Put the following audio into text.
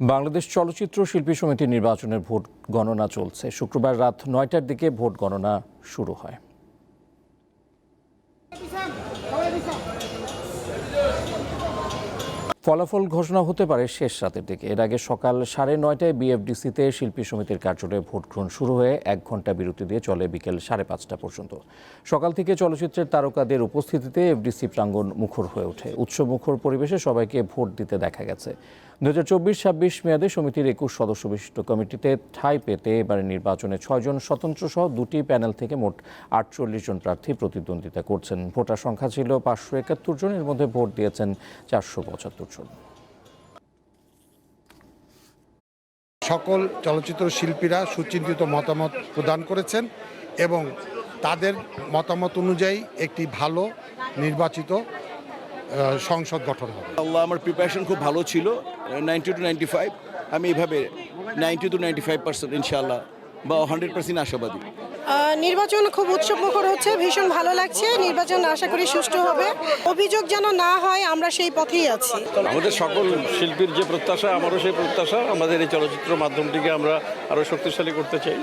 বাংলাদেশ চলচ্চিত্র শিল্পী সমিতির নির্বাচনের ভোট গণনা চলছে। শুক্রবার রাত নয়টার দিকে ভোট গণনা শুরু হয়। ফলাফল ঘোষণা হতে পারে শেষ রাতের দিকে। এর আগে সকাল সাড়ে নয়টায় বিএফডিসিতে শিল্পী সমিতির কার্যালয়ে ভোট গ্রহণ শুরু হয়ে এক ঘণ্টা বিরতি দিয়ে চলে বিকেল সাড়ে পাঁচটা পর্যন্ত। সকাল থেকে চলচ্চিত্রের তারকাদের উপস্থিতিতে এফডিসি প্রাঙ্গণ মুখর হয়ে ওঠে। উৎসব মুখর পরিবেশে সবাইকে ভোট দিতে দেখা গেছে। দু হাজার চব্বিশ ছাব্বিশ মেয়াদে সমিতির একুশ সদস্য বিশিষ্ট কমিটিতে ঠাঁই পেতে এবারে নির্বাচনে ছয়জন স্বতন্ত্র সহ দুটি প্যানেল থেকে মোট আটচল্লিশ জন প্রার্থী প্রতিদ্বন্দ্বিতা করছেন। ভোটার সংখ্যা ছিল পাঁচশো একাত্তর জন, এর মধ্যে ভোট দিয়েছেন চারশো পঁচাত্তর জন সকল চলচ্চিত্র শিল্পীরা সুচিন্তিত মতামত প্রদান করেছেন এবং তাদের মতামত অনুযায়ী একটি ভালো নির্বাচিত সংসদ গঠন হবে। আল্লাহ আমার প্রিপারেশন খুব ভালো ছিল নাইনটি টু নাইনটি ফাইভ আমি এভাবে ninety two ninety five percent ইনশাআল্লাহ বা হান্ড্রেড পার্সেন্ট আশাবাদী? নির্বাচন খুব উৎসব মুখর হচ্ছে ভীষণ ভালো লাগছে নির্বাচন আশা করি সুষ্ঠু হবে। অভিযোগ যেন না হয় আমরা সেই পথেই আছি। আমাদের সকল শিল্পীর যে প্রত্যাশা আমারও সেই প্রত্যাশা আমাদের এই চলচ্চিত্র মাধ্যমটিকে আমরা আরও শক্তিশালী করতে চাই।